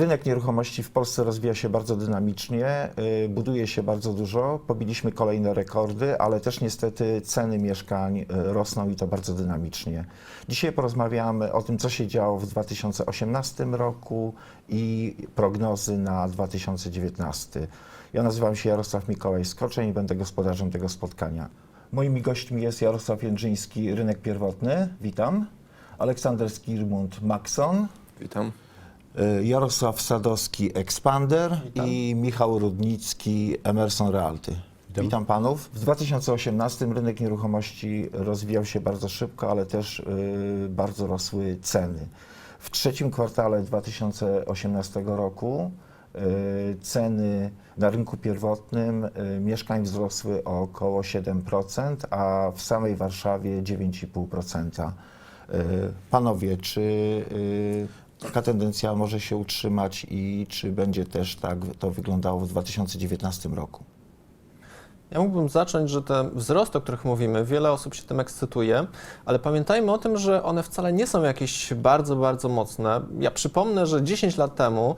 Rynek nieruchomości w Polsce rozwija się bardzo dynamicznie, y, buduje się bardzo dużo, pobiliśmy kolejne rekordy, ale też niestety ceny mieszkań y, rosną i to bardzo dynamicznie. Dzisiaj porozmawiamy o tym, co się działo w 2018 roku i prognozy na 2019. Ja nazywam się Jarosław Mikołaj Skoczeń i będę gospodarzem tego spotkania. Moimi gośćmi jest Jarosław Jędrzyński, Rynek Pierwotny, witam. Aleksander Skirmund, Maxon. Witam. Y, Jarosław Sadowski, Expander i Michał Rudnicki, Emerson Realty. Witam. panów. W 2018 rynek nieruchomości rozwijał się bardzo szybko, ale też y, bardzo rosły ceny. W trzecim kwartale 2018 roku y, ceny na rynku pierwotnym y, mieszkań wzrosły o około 7%, a w samej Warszawie 9,5%. Y, Panowie, czy y, taka tendencja może się utrzymać i czy będzie też tak to wyglądało w 2019 roku? Ja mógłbym zacząć, że te wzrosty, o których mówimy, wiele osób się tym ekscytuje, ale pamiętajmy o tym, że one wcale nie są jakieś bardzo, bardzo mocne. Ja przypomnę, że 10 lat temu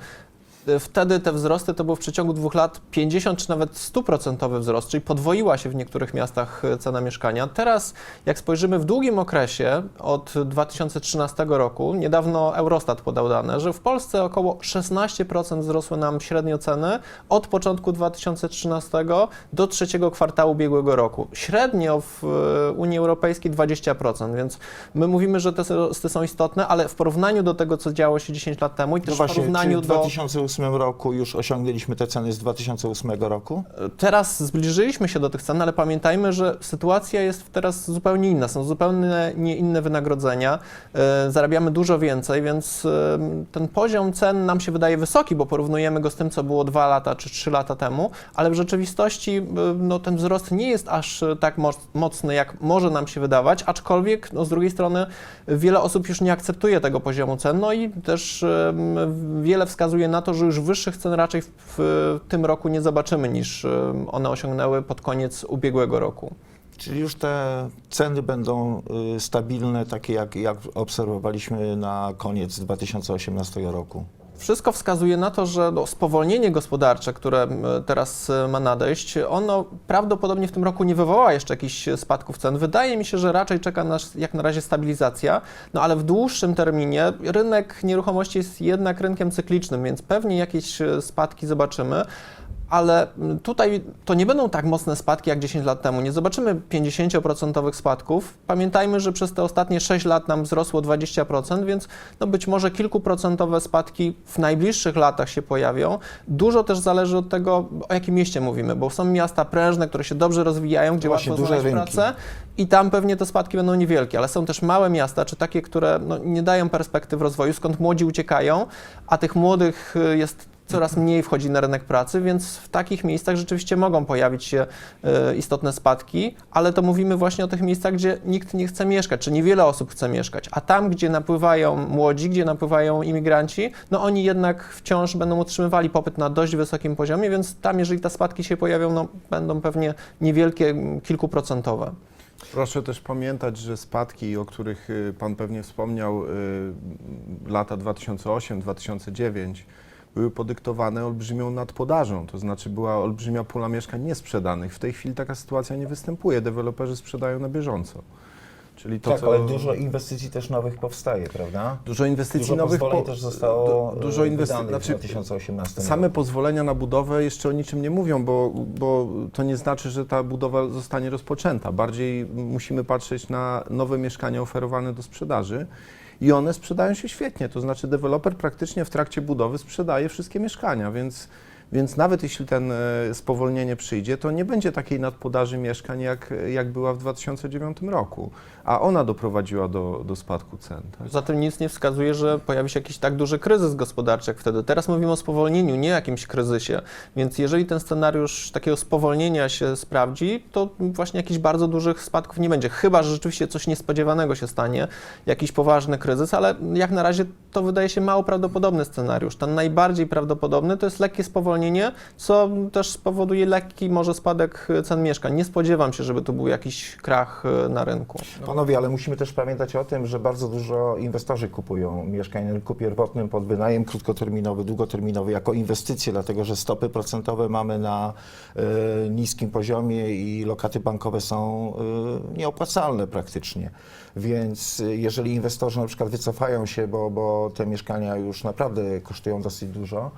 Wtedy te wzrosty to był w przeciągu dwóch lat 50 czy nawet 100% wzrost, czyli podwoiła się w niektórych miastach y, cena mieszkania. Teraz, jak spojrzymy w długim okresie od 2013 roku, niedawno Eurostat podał dane, że w Polsce około 16% wzrosły nam średnio ceny od początku 2013 do trzeciego kwartału ubiegłego roku. Średnio w y, Unii Europejskiej 20%, więc my mówimy, że te wzrosty są istotne, ale w porównaniu do tego, co działo się 10 lat temu i No też w właśnie, czy porównaniu w do... 2008 roku już osiągnęliśmy te ceny z 2008 roku? Teraz zbliżyliśmy się do tych cen, ale pamiętajmy, że sytuacja jest teraz zupełnie inna. Są zupełnie nie inne wynagrodzenia. E, Zarabiamy dużo więcej, więc e, ten poziom cen nam się wydaje wysoki, bo porównujemy go z tym, co było dwa lata czy trzy lata temu, ale w rzeczywistości e, no, ten wzrost nie jest aż tak moc- mocny, jak może nam się wydawać, aczkolwiek no, z drugiej strony wiele osób już nie akceptuje tego poziomu cen, no i też wiele wskazuje na to, że już wyższych cen raczej w, w tym roku nie zobaczymy niż one osiągnęły pod koniec ubiegłego roku. Czyli już te ceny będą y, stabilne, takie jak, jak obserwowaliśmy na koniec 2018 roku. Wszystko wskazuje na to, że no, spowolnienie gospodarcze, które teraz e, ma nadejść, ono prawdopodobnie w tym roku nie wywoła jeszcze jakichś spadków cen. Wydaje mi się, że raczej czeka nas jak na razie stabilizacja, no ale w dłuższym terminie rynek nieruchomości jest jednak rynkiem cyklicznym, więc pewnie jakieś e, spadki zobaczymy. Ale m, tutaj to nie będą tak mocne spadki jak 10 lat temu. Nie zobaczymy 50% spadków. Pamiętajmy, że przez te ostatnie 6 lat nam wzrosło 20%, więc no być może kilkuprocentowe spadki w najbliższych latach się pojawią. Dużo też zależy od tego, o jakim mieście mówimy, bo są miasta prężne, które się dobrze rozwijają, gdzie Właśnie, łatwo znaleźć rynki. pracę i tam pewnie te spadki będą niewielkie, ale są też małe miasta, czy takie, które no, nie dają perspektyw rozwoju, skąd młodzi uciekają, a tych młodych y, jest coraz mniej wchodzi na rynek pracy, więc w takich miejscach rzeczywiście mogą pojawić się y, istotne spadki, ale to mówimy właśnie o tych miejscach, gdzie nikt nie chce mieszkać, czy niewiele osób chce mieszkać, a tam, gdzie napływają młodzi, gdzie napływają imigranci, no oni jednak wciąż będą utrzymywali popyt na dość wysokim poziomie, więc tam, jeżeli te spadki się pojawią, no będą pewnie niewielkie, kilkuprocentowe. Proszę też pamiętać, że spadki, o których y, Pan pewnie wspomniał, y, lata 2008-2009, były podyktowane olbrzymią nadpodażą, to znaczy była olbrzymia pula mieszkań niesprzedanych. W tej chwili taka sytuacja nie występuje, deweloperzy sprzedają na bieżąco. Czyli to, tak, co... ale dużo inwestycji też nowych powstaje, prawda? Dużo inwestycji Dużo nowych pozwoleń po- też zostało du- dużo y, inwestycji. wydanych w Znaczy, 2018 Same roku. pozwolenia na budowę jeszcze o niczym nie mówią, bo, bo to nie znaczy, że ta budowa zostanie rozpoczęta. Bardziej musimy patrzeć na nowe mieszkania oferowane do sprzedaży i one sprzedają się świetnie. To znaczy, deweloper praktycznie w trakcie budowy sprzedaje wszystkie mieszkania, więc, więc nawet jeśli ten e, spowolnienie przyjdzie, to nie będzie takiej nadpodaży mieszkań, jak, jak była w 2009 roku, a ona doprowadziła do, do spadku cen. Tak? Zatem nic nie wskazuje, że pojawi się jakiś tak duży kryzys gospodarczy jak wtedy. Teraz mówimy o spowolnieniu, nie jakimś kryzysie. Więc jeżeli ten scenariusz takiego spowolnienia się sprawdzi, to właśnie jakichś bardzo dużych spadków nie będzie. Chyba, że rzeczywiście coś niespodziewanego się stanie, jakiś poważny kryzys, ale jak na razie to wydaje się mało prawdopodobny scenariusz. Ten najbardziej prawdopodobny to jest lekkie spowolnienie spowolnienie, co też spowoduje lekki może spadek cen mieszkań. Nie spodziewam się, żeby to był jakiś krach e, na rynku. Panowie, ale musimy też pamiętać o tym, że bardzo dużo inwestorzy kupują mieszkań na rynku pierwotnym pod wynajem krótkoterminowy, długoterminowy jako inwestycje, dlatego że stopy procentowe mamy na e, niskim poziomie i lokaty bankowe są e, nieopłacalne praktycznie. Więc e, jeżeli inwestorzy na przykład wycofają się, bo, bo te mieszkania już naprawdę kosztują dosyć dużo,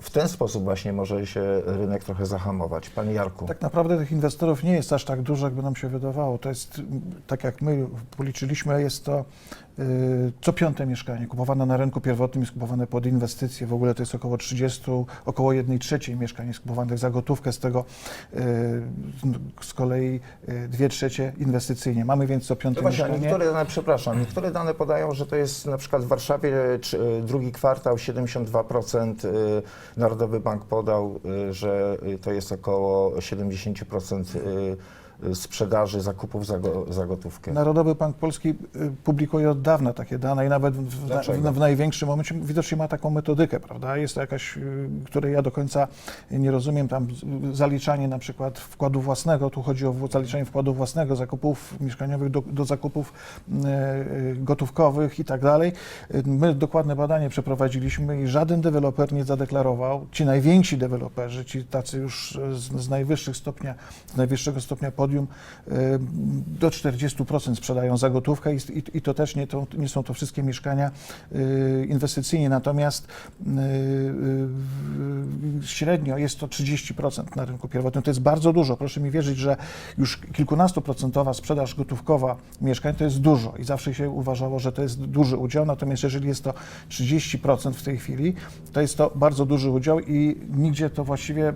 w ten sposób właśnie może się rynek trochę zahamować. Panie Jarku. Tak naprawdę tych inwestorów nie jest aż tak dużo, jakby nam się wydawało. To jest, tak jak my policzyliśmy, jest to co piąte mieszkanie kupowane na rynku pierwotnym jest kupowane pod inwestycje. W ogóle to jest około 30, około 1 trzeciej mieszkań jest kupowanych za gotówkę, z tego y, z kolei 2 trzecie inwestycyjnie. Mamy więc co piąte No właśnie, mieszkanie. niektóre dane, przepraszam, niektóre dane podają, że to jest na przykład w Warszawie y, drugi kwartał 72%, y, Narodowy Bank podał, y, że y, to jest około 70% y, y, sprzedaży zakupów za, go, za gotówkę. Narodowy Bank Polski y, publikuje od dawna takie dane i nawet w, w, w, w największym momencie widocznie ma taką metodykę, prawda? Jest to jakaś, y, której ja do końca nie rozumiem, tam zaliczanie na przykład wkładu własnego, tu chodzi o zaliczanie wkładu własnego, zakupów mieszkaniowych do, do zakupów y, gotówkowych i tak dalej. My dokładne badanie przeprowadziliśmy i żaden deweloper nie zadeklarował, ci najwięksi deweloperzy, ci tacy już z, z najwyższych stopnia, z najwyższego stopnia podium, y, do 40% sprzedają za gotówkę i, to też nie, to, nie są to wszystkie mieszkania y, inwestycyjne, natomiast y, średnio jest to 30% na rynku pierwotnym. To jest bardzo dużo. Proszę mi wierzyć, że już kilkunastoprocentowa sprzedaż gotówkowa mieszkań to jest dużo i zawsze się uważało, że to jest duży udział, natomiast jeżeli jest to 30% w tej chwili, to jest to bardzo duży udział i nigdzie to właściwie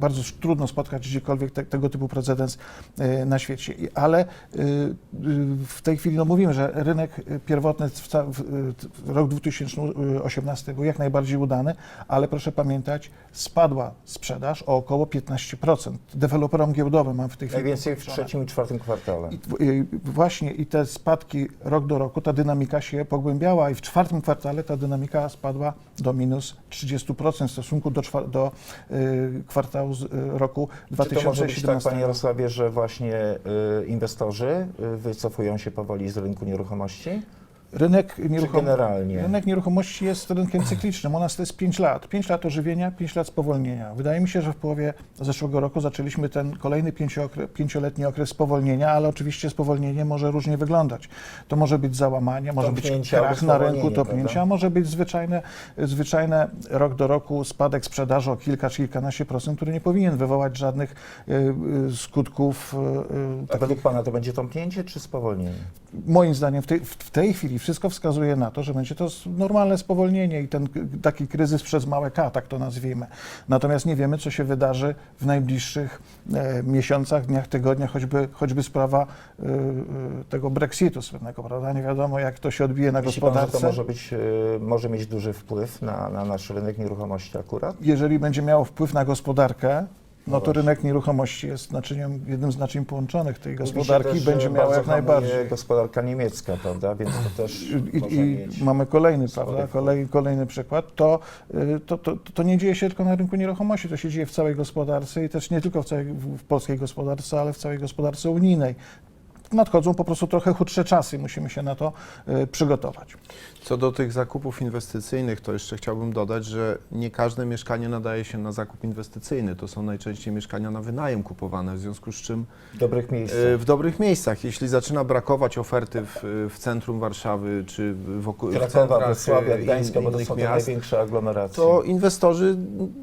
bardzo trudno spotkać gdziekolwiek te, tego typu precedens e, na świecie. I- Ale e, e, w tej chwili no mówimy, że rynek pierwotny w, w, w rok 2018 był jak najbardziej udany, ale proszę pamiętać, spadła sprzedaż o około 15%. Deweloperom giełdowym mam w tej chwili Najwięcej w trzecim i czwartym kwartale. I y, właśnie i te spadki rok do roku, ta dynamika się pogłębiała i w czwartym kwartale ta dynamika spadła do minus 30% w stosunku do, do y, kwartału y, roku Czy to może być tak, 2017. Panie Jarosławie, że właśnie y, inwestorzy y, wycofują się powoli z rynku nieruchomości? Rynek, nieruchom... Rynek nieruchomości jest rynkiem cyklicznym. U nas to jest 5 lat. 5 lat ożywienia, 5 lat spowolnienia. Wydaje mi się, że w połowie zeszłego roku zaczęliśmy ten kolejny pięcioletni okres spowolnienia, ale oczywiście spowolnienie może różnie wyglądać. To może być załamanie, może być Topnięcie albo krach na rynku, spowolnienie, topnięcie, prawda? a może być zwyczajne, zwyczajne rok do roku spadek sprzedaży o kilka czy kilkanaście procent, który nie powinien wywołać żadnych y, y, skutków y, A według Pana to będzie tąpnięcie czy spowolnienie? Moim zdaniem w tej, w tej chwili wszystko wskazuje na to, że będzie to normalne spowolnienie i ten taki kryzys przez małe K, tak to nazwijmy. Natomiast nie wiemy, co się wydarzy w najbliższych e, miesiącach, dniach, tygodniach, choćby, choćby sprawa e, e, tego Brexitu słynnego, prawda? Nie wiadomo, jak to się odbije na Myśli Pan, że to gospodarce. może, być, y, może mieć duży wpływ na, na nasz rynek nieruchomości akurat? Jeżeli będzie miało wpływ na gospodarkę, no to rynek nieruchomości jest naczyniem, jednym z naczyń połączonych tej gospodarki też, będzie bardzo jak najbardziej. gospodarka niemiecka, prawda? Więc to też I, i mamy kolejny, prawda, kolej, kolejny przykład, to, y, to, to, to nie dzieje się tylko na rynku nieruchomości, to się dzieje w całej gospodarce i też nie tylko w, całej, w polskiej gospodarce, ale w całej gospodarce unijnej. Nadchodzą po prostu trochę chudsze czasy, musimy się na to y, przygotować. Co do tych zakupów inwestycyjnych, to jeszcze chciałbym dodać, że nie każde mieszkanie nadaje się na zakup inwestycyjny. To są najczęściej mieszkania na wynajem kupowane, w związku z czym w dobrych miejscach. e, w dobrych miejscach. Jeśli zaczyna brakować oferty w, w centrum Warszawy czy wokół w Krakowa, centrach Wrocławia, e, Gdańska, in- bo to są miast, największe aglomeracje. to inwestorzy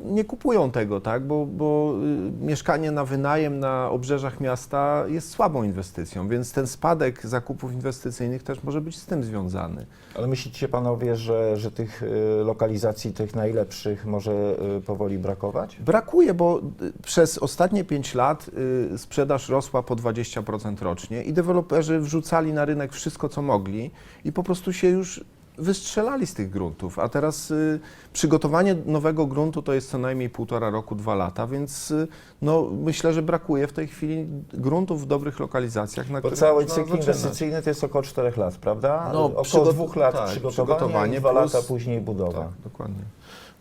nie kupują tego, tak? bo, bo y, mieszkanie na wynajem na obrzeżach miasta jest słabą inwestycją, więc ten spadek zakupów inwestycyjnych też może być z tym związany. Ale myślicie panowie, że, że tych y, lokalizacji, tych najlepszych może y, powoli brakować? Brakuje, bo y, przez ostatnie 5 lat sprzedaż rosła po 20% rocznie i deweloperzy wrzucali na rynek wszystko, co mogli i po prostu się już wystrzelali z tych gruntów, a teraz y, przygotowanie nowego gruntu to jest co najmniej półtora roku, dwa lata, więc y, no, myślę, że brakuje w tej chwili gruntów w dobrych lokalizacjach, na Bo których cały można cykl zaczynać. inwestycyjny to jest około 4 lat, prawda? No, około przygo- dwóch lat tak, przygotowania przygotowanie i dwa plus- lata później budowa. Tak, dokładnie.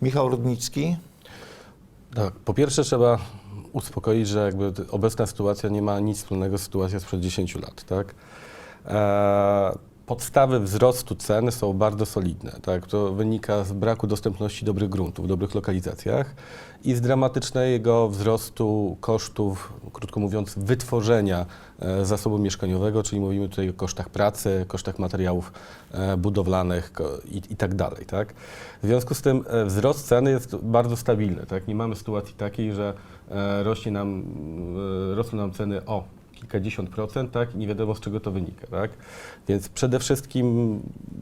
Michał Rudnicki. Tak, po pierwsze trzeba uspokoić, że jakby t- obecna sytuacja nie ma nic wspólnego z sytuacją sprzed 10 lat, tak? E, podstawy wzrostu cen są bardzo solidne, tak? To wynika z braku dostępności dobrych gruntów w dobrych lokalizacjach i z dramatycznego wzrostu kosztów, krótko mówiąc, wytworzenia e, zasobu mieszkaniowego, czyli mówimy tutaj o kosztach pracy, kosztach materiałów e, budowlanych i, i tak dalej, tak? W związku z tym e, wzrost ceny jest bardzo stabilny, tak? Nie mamy sytuacji takiej, że rośnie nam, rosną nam ceny o kilkadziesiąt procent, tak? I nie wiadomo z czego to wynika, tak? Więc przede wszystkim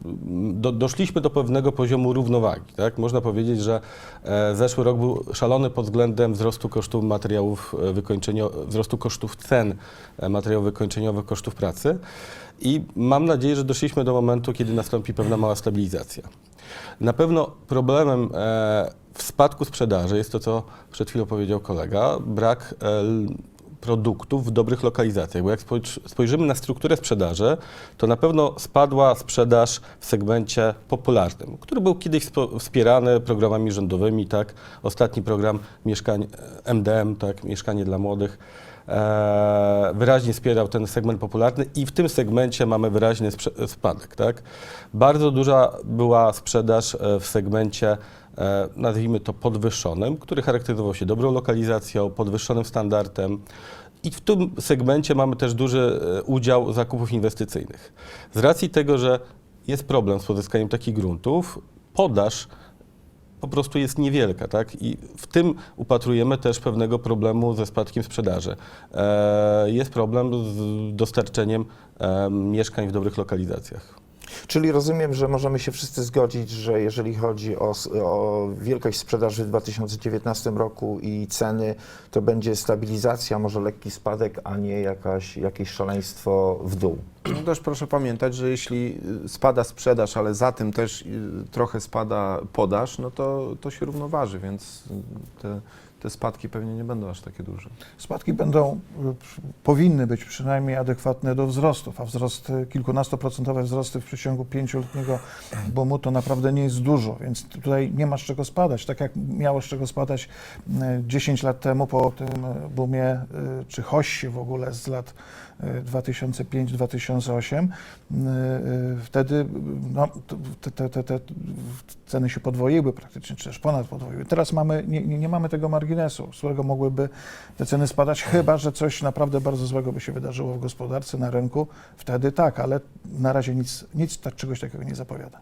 mm, do, doszliśmy do pewnego poziomu równowagi, tak? Można powiedzieć, że e, zeszły rok był szalony pod względem wzrostu kosztów materiałów e, wykończeniowych, wzrostu kosztów cen e, materiałów wykończeniowych, kosztów pracy i mam nadzieję, że doszliśmy do momentu, kiedy nastąpi pewna mała stabilizacja. Na pewno problemem e, w spadku sprzedaży jest to, co przed chwilą powiedział kolega, brak e, produktów w dobrych lokalizacjach. Bo jak spojrz- spojrzymy na strukturę sprzedaży, to na pewno spadła sprzedaż w segmencie popularnym, który był kiedyś wspierany programami rządowymi, tak? Ostatni program mieszkań e, MDM, tak? Mieszkanie dla młodych. E, wyraźnie wspierał ten segment popularny i w tym segmencie mamy wyraźny spadek. Tak? Bardzo duża była sprzedaż e, w segmencie, e, nazwijmy to podwyższonym, który charakteryzował się dobrą lokalizacją, podwyższonym standardem. I w tym segmencie mamy też duży e, udział zakupów inwestycyjnych. Z racji tego, że jest problem z pozyskaniem takich gruntów, podaż po prostu jest niewielka, tak? I w tym upatrujemy też pewnego problemu ze spadkiem sprzedaży. E, jest problem z dostarczeniem e, mieszkań w dobrych lokalizacjach. Czyli rozumiem, że możemy się wszyscy zgodzić, że jeżeli chodzi o, o wielkość sprzedaży w 2019 roku i ceny, to będzie stabilizacja, może lekki spadek, a nie jakaś, jakieś szaleństwo w dół. No też proszę pamiętać, że jeśli y, spada sprzedaż, ale za tym też y, trochę spada podaż, no to, to się równoważy, więc te, te spadki pewnie nie będą aż takie duże. Spadki będą, powinny być przynajmniej adekwatne do wzrostów, a wzrost, kilkunastoprocentowe wzrosty w przeciągu pięcioletniego boomu to naprawdę nie jest dużo, więc tutaj nie ma z czego spadać. Tak jak miało z czego spadać y, 10 lat temu po tym y, boomie, y, czy hoście w ogóle z lat y, 2005-2008, y, y, wtedy no, te, te, te, te ceny się podwoiły praktycznie, czy też ponad podwoiły. Teraz mamy, nie, nie mamy tego marginesu, z którego mogłyby te ceny spadać, chyba że coś naprawdę bardzo złego by się wydarzyło w gospodarce, na rynku. Wtedy tak, ale na razie nic, nic tak, czegoś takiego nie zapowiada.